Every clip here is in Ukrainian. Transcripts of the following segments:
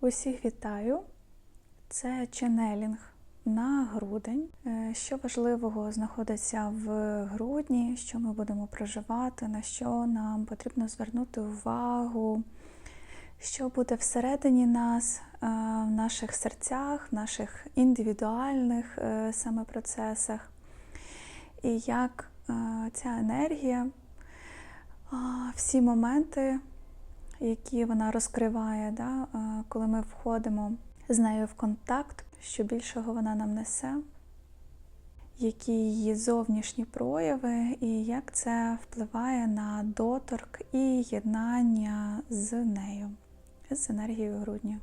Усіх вітаю! Це ченелінг на грудень. Е, Що важливого знаходиться в грудні, що ми будемо проживати, на що нам потрібно звернути увагу, що буде всередині нас, е, в наших серцях, в наших індивідуальних е, саме процесах, і як ця енергія, всі моменти які вона розкриває, да, коли ми входимо з нею в контакт, що більшого вона нам несе, які її зовнішні прояви, і як це впливає на доторк і єднання з нею, з енергією грудня.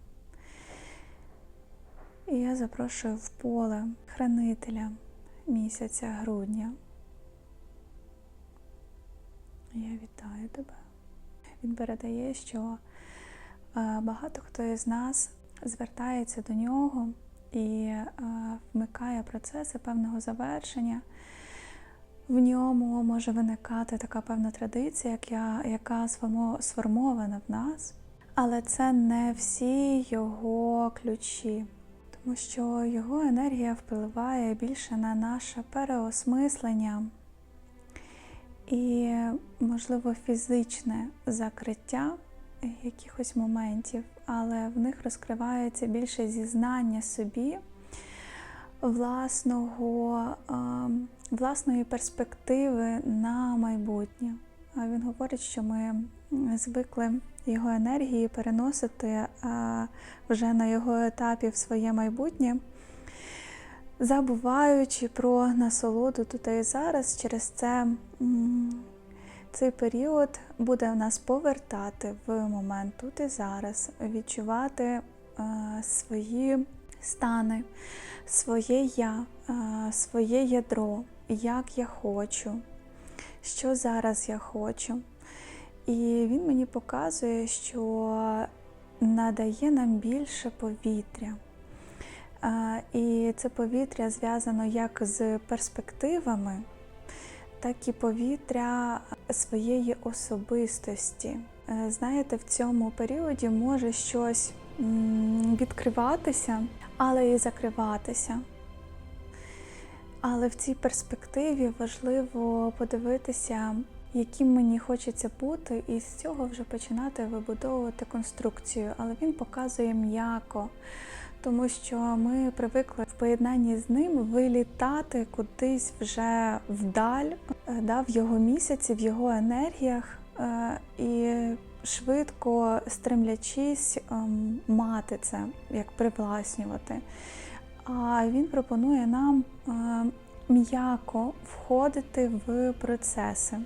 І я запрошую в поле хранителя місяця грудня. Я вітаю тебе. Він передає, що е, багато хто із нас звертається до нього і е, вмикає процеси певного завершення. В ньому може виникати така певна традиція, як я, яка сформована в нас, але це не всі його ключі, тому що його енергія впливає більше на наше переосмислення і, можливо, фізичне закриття якихось моментів, але в них розкривається більше зізнання собі власного, ем, власної перспективи на майбутнє. Він говорить, що ми звикли його енергії переносити е, вже на його етапі в своє майбутнє забуваючи про насолоду тут і зараз, через це цей період буде в нас повертати в момент тут і зараз, відчувати е, свої стани, своє я, е, своє ядро, як я хочу, що зараз я хочу. І він мені показує, що надає нам більше повітря. І це повітря зв'язано як з перспективами, так і повітря своєї особистості. Е, Знаєте, в цьому періоді може щось відкриватися, але і закриватися. Але в цій перспективі важливо подивитися, яким мені хочеться бути, і з цього вже починати вибудовувати конструкцію. Але він показує м'яко тому що ми привикли в поєднанні з ним вилітати кудись вже вдаль, е, да, в його місяці, в його енергіях е, і швидко стремлячись ем, мати це, як привласнювати. А він пропонує нам е, м'яко входити в процеси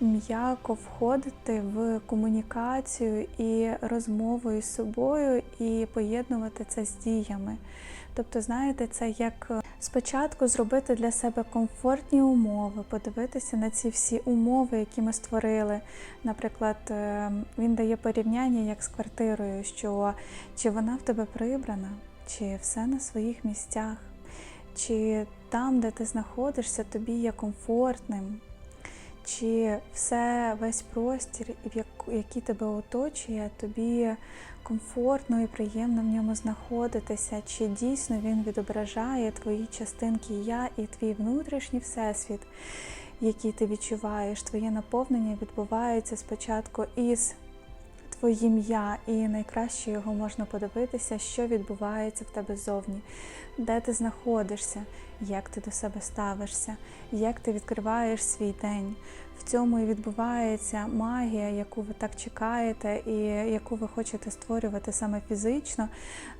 м'яко входити в комунікацію і розмову із собою, і поєднувати це з діями. Тобто, знаєте, це як спочатку зробити для себе комфортні умови, подивитися на ці всі умови, які ми створили. Наприклад, е, він дає порівняння як з квартирою, що чи вона в тебе прибрана, чи все на своїх місцях, чи там, де ти знаходишся, тобі є комфортним? Чи все весь простір, який тебе оточує, тобі комфортно і приємно в ньому знаходитися, чи дійсно він відображає твої частинки я і твій внутрішній всесвіт, який ти відчуваєш, твоє наповнення відбувається спочатку із твоїм я, і найкраще його можна подивитися, що відбувається в тебе зовні, де ти знаходишся, як ти до себе ставишся, як ти відкриваєш свій день. В цьому і відбувається магія, яку ви так чекаєте, і яку ви хочете створювати саме фізично,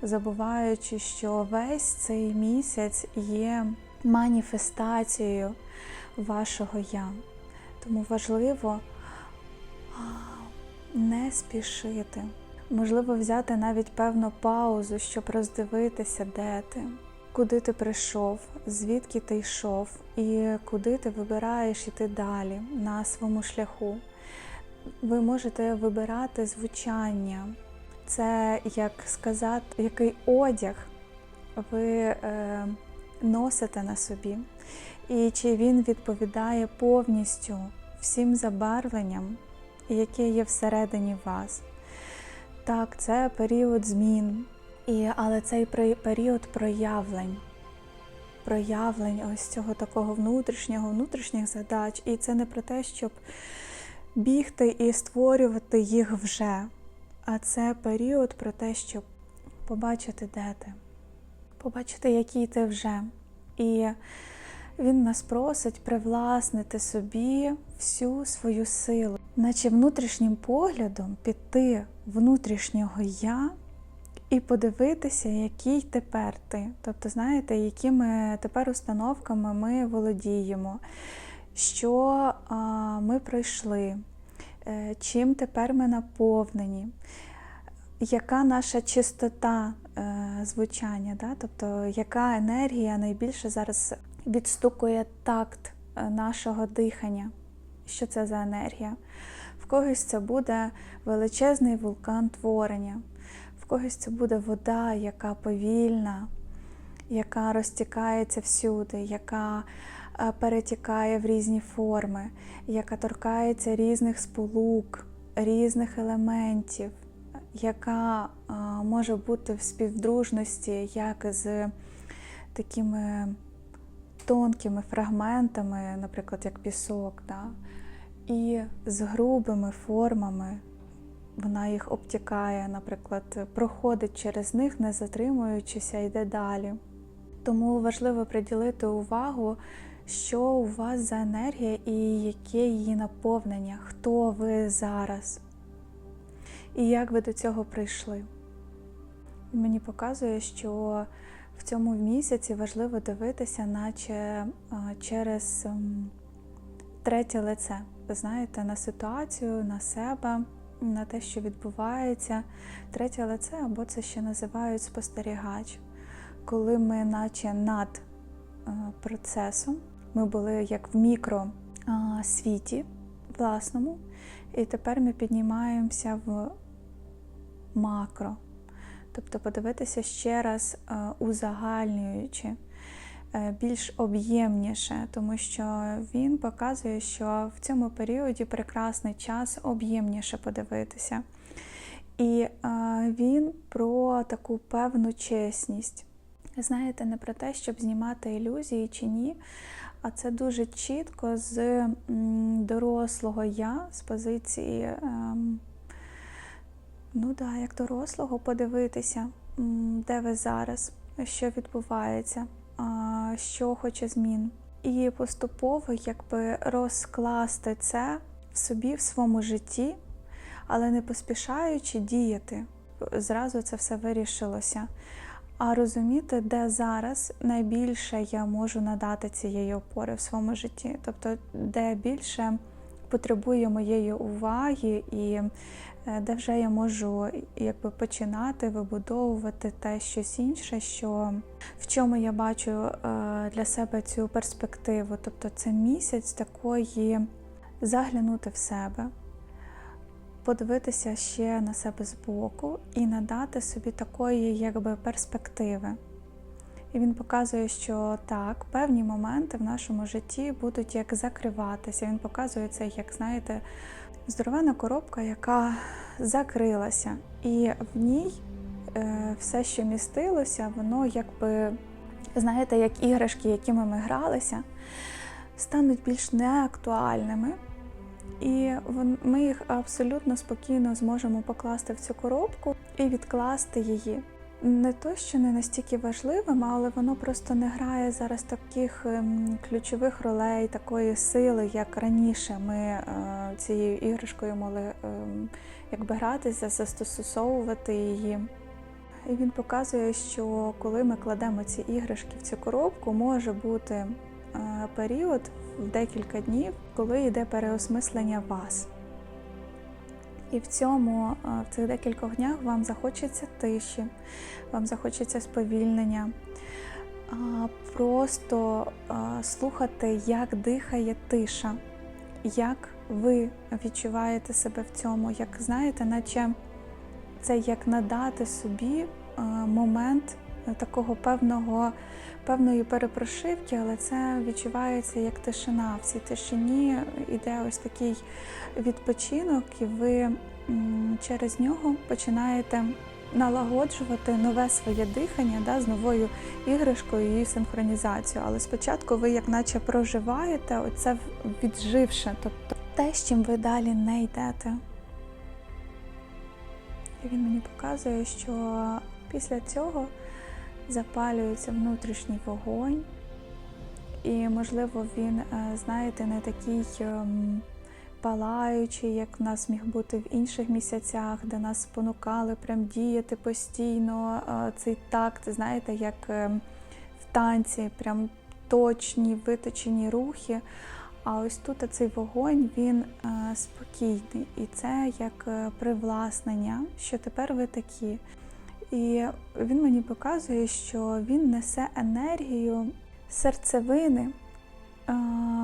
забуваючи, що весь цей місяць є маніфестацією вашого я. Тому важливо не спішити. Можливо, взяти навіть певну паузу, щоб роздивитися, де ти, куди ти прийшов, звідки ти йшов, і куди ти вибираєш іти далі на своєму шляху. Ви можете вибирати звучання. Це як сказати, який одяг ви е, носите на собі, і чи він відповідає повністю всім забарвленням, яке є всередині вас. так, це період змін, і, але цей період проявлень. Проявлень ось цього такого внутрішнього, внутрішніх задач. І це не про те, щоб бігти і створювати їх вже. А це період про те, щоб побачити, де ти, побачити, який ти вже. І він нас просить привласнити собі всю свою силу, наче внутрішнім поглядом піти внутрішнього я і подивитися, який тепер ти. Тобто, знаєте, якими тепер установками ми володіємо, що ми пройшли, е, чим тепер ми наповнені, яка наша чистота е, звучання, да? тобто яка енергія найбільше зараз відстукує такт е, нашого дихання. Що це за енергія? В когось це буде величезний вулкан творення, в когось це буде вода, яка повільна, яка розтікається всюди, яка е, перетікає в різні форми, яка торкається різних сполук, різних елементів, яка е, може бути в співдружності як з такими тонкими фрагментами, наприклад, як пісок, да? і з грубими формами. Вона їх обтікає, наприклад, проходить через них, не затримуючися, йде далі. Тому важливо приділити увагу, що у вас за енергія і яке її наповнення, хто ви зараз і як ви до цього прийшли. Мені показує, що в цьому місяці важливо дивитися, наче через ем, третє лице. Ви знаєте, на ситуацію, на себе, на те, що відбувається. Третє лице, або це ще називають спостерігач. Коли ми, наче над е, процесом, ми були як в мікросвіті власному, і тепер ми піднімаємося в макро. Тобто подивитися ще раз е, узагальнюючи, е, більш об'ємніше, тому що він показує, що в цьому періоді прекрасний час об'ємніше подивитися. І е, він про таку певну чесність. Знаєте, не про те, щоб знімати ілюзії чи ні, а це дуже чітко з дорослого я, з позиції. Ну да, як дорослого подивитися, де ви зараз, що відбувається, що хоче змін. І поступово якби розкласти це в собі, в своєму житті, але не поспішаючи діяти. Зразу це все вирішилося. А розуміти, де зараз найбільше я можу надати цієї опори в своєму житті, тобто де більше потребує моєї уваги і е, де вже я можу якби починати вибудовувати те щось інше, що в чому я бачу е, для себе цю перспективу. Тобто це місяць такої заглянути в себе, подивитися ще на себе збоку і надати собі такої якби перспективи. І він показує, що так, певні моменти в нашому житті будуть як закриватися. Він показує це, як знаєте, здоровена коробка, яка закрилася, і в ній е, все, що містилося, воно якби, знаєте, як іграшки, якими ми гралися, стануть більш неактуальними. І ми їх абсолютно спокійно зможемо покласти в цю коробку і відкласти її. Не то, що не настільки важливим, але воно просто не грає зараз таких ем, ключових ролей, такої сили, як раніше ми е, цією іграшкою могли ем, якби гратися, застосовувати її. І він показує, що коли ми кладемо ці іграшки в цю коробку, може бути е, період в декілька днів, коли йде переосмислення вас. І в цьому, в цих декількох днях вам захочеться тиші, вам захочеться сповільнення, просто слухати, як дихає тиша, як ви відчуваєте себе в цьому, як знаєте, наче це як надати собі момент такого певного, певної перепрошивки, але це відчувається як тишина. В цій тишині йде ось такий відпочинок, і ви через нього починаєте налагоджувати нове своє дихання да, з новою іграшкою і синхронізацією. Але спочатку ви як наче проживаєте оце відживше, тобто те, з чим ви далі не йдете. І він мені показує, що після цього запалюється внутрішній вогонь, і, можливо, він, е, знаєте, не такий ем, палаючий, як в нас міг бути в інших місяцях, де нас спонукали прям діяти постійно. е, Цей такт, знаєте, як ем, в танці, прям точні, виточені рухи. А ось тут цей вогонь він е, спокійний, і це як привласнення, що тепер ви такі. І він мені показує, що він несе енергію серцевини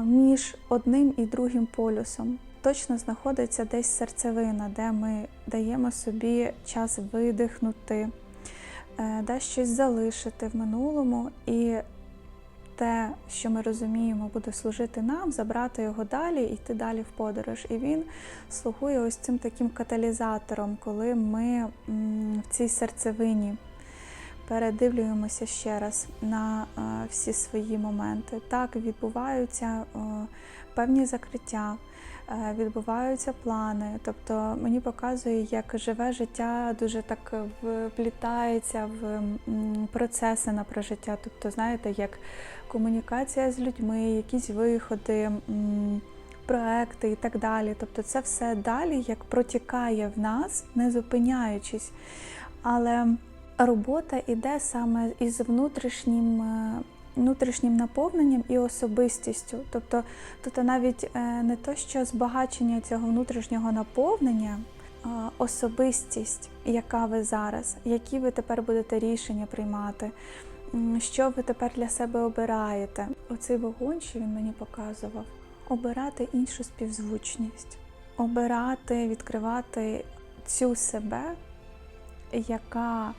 між одним і другим полюсом. Точно знаходиться десь серцевина, де ми даємо собі час видихнути, де щось залишити в минулому, і те, що ми розуміємо, буде служити нам, забрати його далі і йти далі в подорож. І він слугує ось цим таким каталізатором, коли ми в цій серцевині передивлюємося ще раз на е, всі свої моменти. Так, відбуваються е, певні закриття, е, відбуваються плани. Тобто мені показує, як живе життя дуже так вплітається в процеси на прожиття. Тобто, знаєте, як комунікація з людьми, якісь виходи. Проекти і так далі. Тобто це все далі як протікає в нас, не зупиняючись. Але робота йде саме із внутрішнім, е, внутрішнім наповненням і особистістю. Тобто, тобто навіть е, не то, що збагачення цього внутрішнього наповнення, а особистість, яка ви зараз, які ви тепер будете рішення приймати, що ви тепер для себе обираєте. Оцей вогонь, що він мені показував, обирати іншу співзвучність, обирати, відкривати цю себе, яка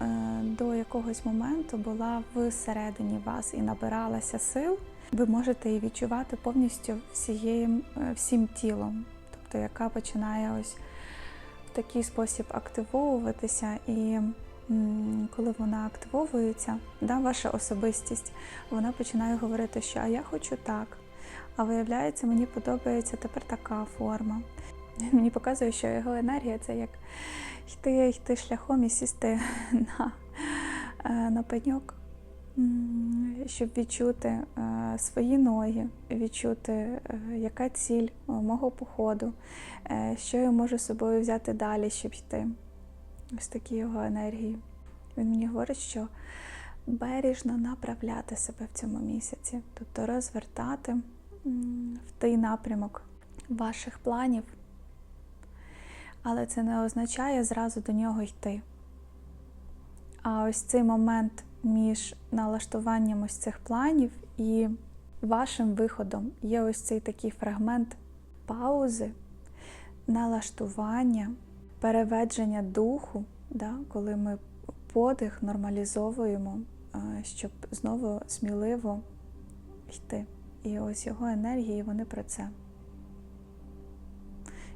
е, до якогось моменту була всередині вас і набиралася сил, ви можете її відчувати повністю всією, е, всім тілом, тобто яка починає ось в такий спосіб активовуватися і. Коли вона активовується, да, ваша особистість, вона починає говорити, що а я хочу так. А виявляється, мені подобається тепер така форма. Мені показує, що його енергія це як йти, йти шляхом і сісти на, е, на пеньок, щоб відчути е, свої ноги, відчути, е, яка ціль мого походу, що я можу з собою взяти далі, щоб йти. Ось такі його енергії. Він мені говорить, що бережно направляти себе в цьому місяці, тобто розвертати в той напрямок ваших планів, але це не означає зразу до нього йти. А ось цей момент між налаштуванням ось цих планів і вашим виходом є ось цей такий фрагмент паузи, налаштування, переведження духу, да, коли ми подих нормалізовуємо, щоб знову сміливо йти. І ось його енергії, вони про це.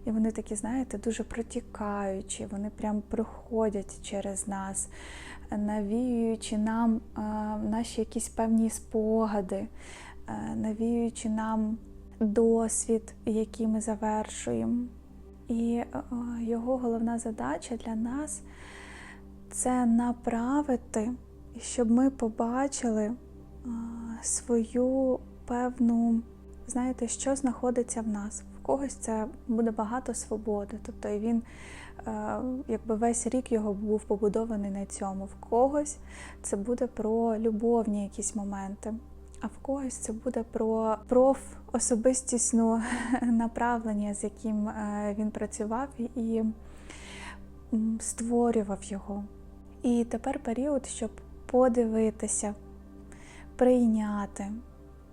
І вони такі, знаєте, дуже протікаючі, вони прям проходять через нас, навіюючи нам е, наші якісь певні спогади, е, навіюючи нам досвід, який ми завершуємо. І е, його головна задача для нас це направити, щоб ми побачили е, свою певну, знаєте, що знаходиться в нас. В когось це буде багато свободи. Тобто він, е, якби весь рік його був побудований на цьому. В когось це буде про любовні якісь моменти, а в когось це буде про профособистісну направлення, з яким е, він працював і створював його. І тепер період, щоб подивитися, прийняти,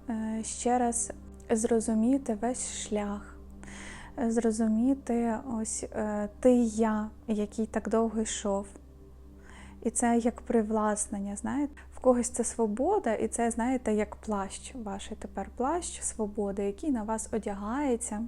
е, ще раз зрозуміти весь шлях, зрозуміти ось е, ти я, який так довго йшов. І це як привласнення, знаєте, когось це свобода, і це, знаєте, як плащ, ваш тепер плащ свободи, який на вас одягається.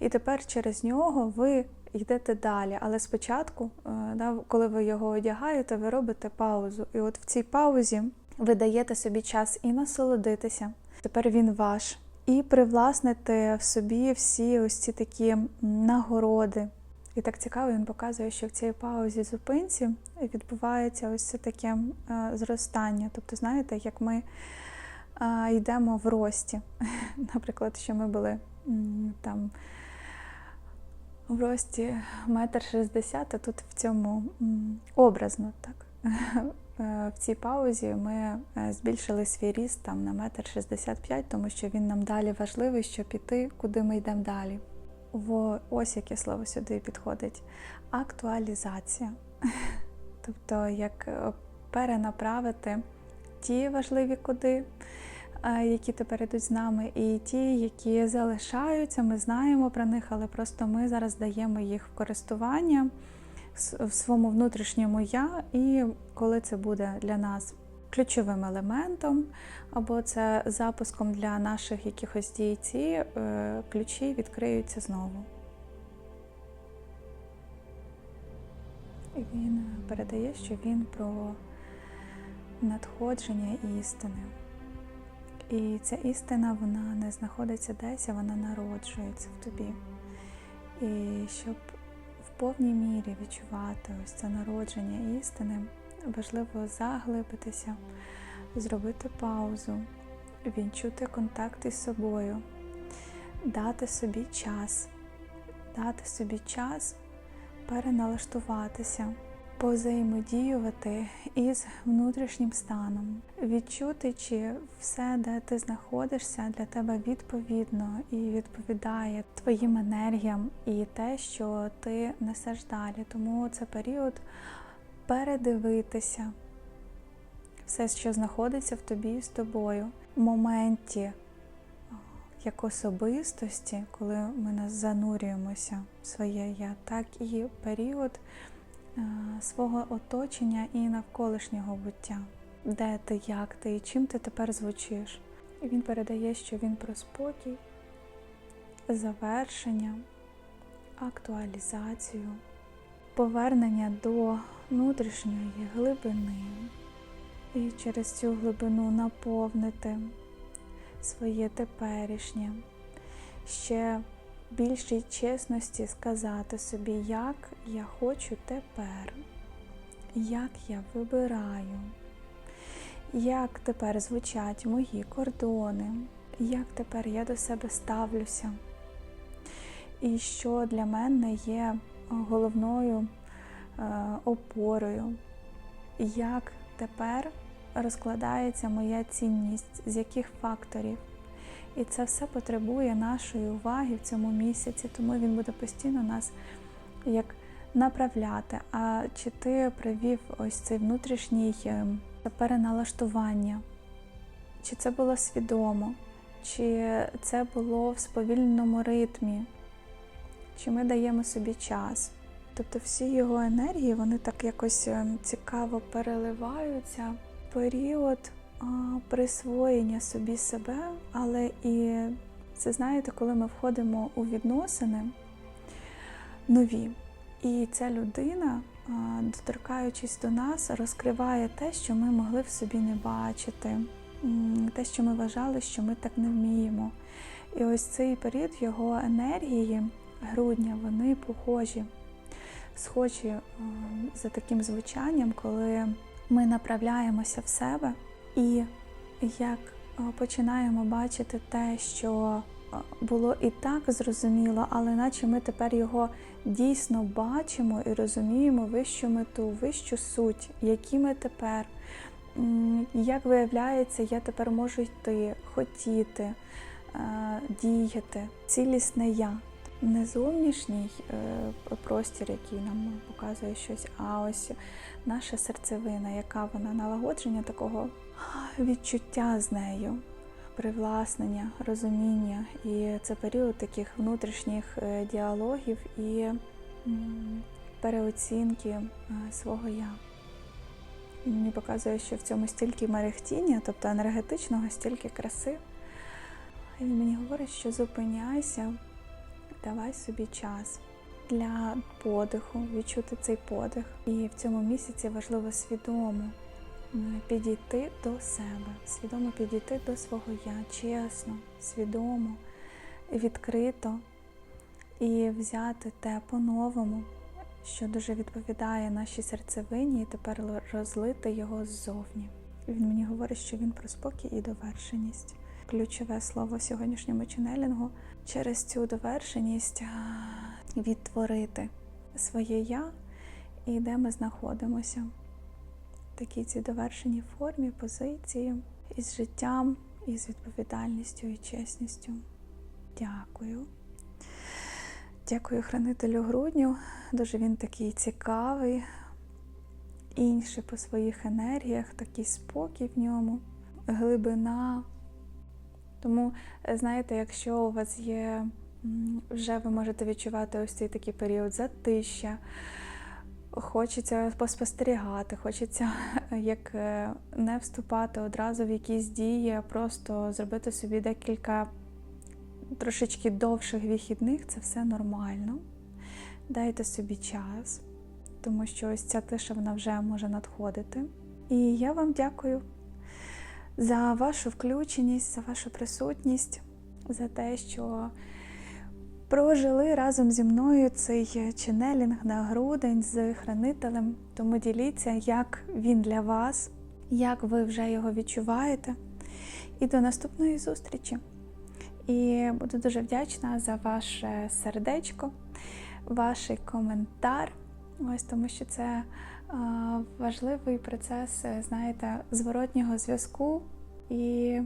І тепер через нього ви йдете далі. Але спочатку, е, коли ви його одягаєте, ви робите паузу. І от в цій паузі ви даєте собі час і насолодитися. Тепер він ваш. І привласнити в собі всі ось ці такі нагороди. І так цікаво, він показує, що в цій паузі зупинці відбувається ось це таке е, зростання. Тобто, знаєте, як ми е, йдемо в рості. Наприклад, що ми були там в рості метр шістдесят, а тут в цьому образно так. Е, В цій паузі ми збільшили свій ріст там на метр шістдесят п'ять, тому що він нам далі важливий, щоб піти, куди ми йдемо далі. В ось яке слово сюди підходить актуалізація. Тобто, як е, перенаправити ті важливі куди, е, які тепер йдуть з нами, і ті, які залишаються, ми знаємо про них, але просто ми зараз даємо їх в користування в своєму внутрішньому я, і коли це буде для нас ключовим елементом, або це запуском для наших якихось дій, ці е, ключі відкриються знову. І він передає, що він про надходження істини. І ця істина вона не знаходиться десь, а вона народжується в тобі. І щоб в повній мірі відчувати ось це народження істини, важливо заглибитися, зробити паузу, відчути контакт із собою, дати собі час, дати собі час переналаштуватися, позаємодіювати із внутрішнім станом, відчути, чи все, де ти знаходишся, для тебе відповідно і відповідає твоїм енергіям і те, що ти несеш далі. Тому це період передивитися все, що знаходиться в тобі і з тобою в моменті як особистості, коли ми нас занурюємося в своє я, так і період е, свого оточення і навколишнього буття. Де ти, як ти і чим ти тепер звучиш. І він передає, що він про спокій, завершення, актуалізацію, повернення до внутрішньої глибини. І через цю глибину наповнити своє теперішнє, ще більшій чесності сказати собі, як я хочу тепер, як я вибираю, як тепер звучать мої кордони, як тепер я до себе ставлюся, і що для мене є головною е, опорою, як тепер розкладається моя цінність, з яких факторів. І це все потребує нашої уваги в цьому місяці, тому він буде постійно нас як направляти. А чи ти привів ось цей внутрішній е, переналаштування? Чи це було свідомо? Чи це було в сповільненому ритмі? Чи ми даємо собі час? Тобто всі його енергії, вони так якось е, цікаво переливаються період а, присвоєння собі себе, але і це знаєте, коли ми входимо у відносини нові, і ця людина, доторкаючись до нас, розкриває те, що ми могли в собі не бачити, те, що ми вважали, що ми так не вміємо. І ось цей період його енергії, грудня, вони похожі, схожі за таким звучанням, коли ми направляємося в себе і як е, починаємо бачити те, що е, було і так зрозуміло, але наче ми тепер його дійсно бачимо і розуміємо вищу мету, вищу суть, які ми тепер. Як виявляється, я тепер можу йти, хотіти, е, діяти, цілісне я. Не зовнішній е, простір, який нам показує щось, а ось наша серцевина, яка вона налагодження такого відчуття з нею, привласнення, розуміння. І це період таких внутрішніх е, діалогів і переоцінки е, свого я. І Мені показує, що в цьому стільки мерехтіння, тобто енергетичного, стільки краси. І він мені говорить, що зупиняйся, давай собі час. для подиху, відчути цей подих. І в цьому місяці важливо свідомо підійти до себе, свідомо підійти до свого я, чесно, свідомо, відкрито і взяти те по-новому, що дуже відповідає нашій серцевині, і тепер розлити його ззовні. Він мені говорить, що він про спокій і довершеність. Ключове слово сьогоднішньому ченелінгу через цю довершеність відтворити своє я і де ми знаходимося. В такій цій довершеній формі, позиції, із життям, із відповідальністю і чесністю. Дякую. Дякую хранителю грудню. Дуже він такий цікавий, інший по своїх енергіях, такий спокій в ньому, глибина. Тому, е, знаєте, якщо у вас є, вже ви можете відчувати ось цей такий період затища, хочеться поспостерігати, хочеться як е, не вступати одразу в якісь дії, а просто зробити собі декілька трошечки довших вихідних, це все нормально. Дайте собі час, тому що ось ця тиша вона вже може надходити. І я вам дякую за вашу включеність, за вашу присутність, за те, що прожили разом зі мною цей ченелінг на грудень з хранителем. Тому діліться, як він для вас, як ви вже його відчуваєте. І до наступної зустрічі. І буду дуже вдячна за ваше сердечко, ваш коментар. Ось тому що це важливий процес, е, знаєте, зворотнього зв'язку і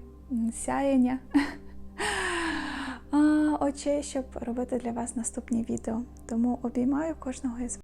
сяєння очей, щоб робити для вас наступні відео. Тому обіймаю кожного із вас.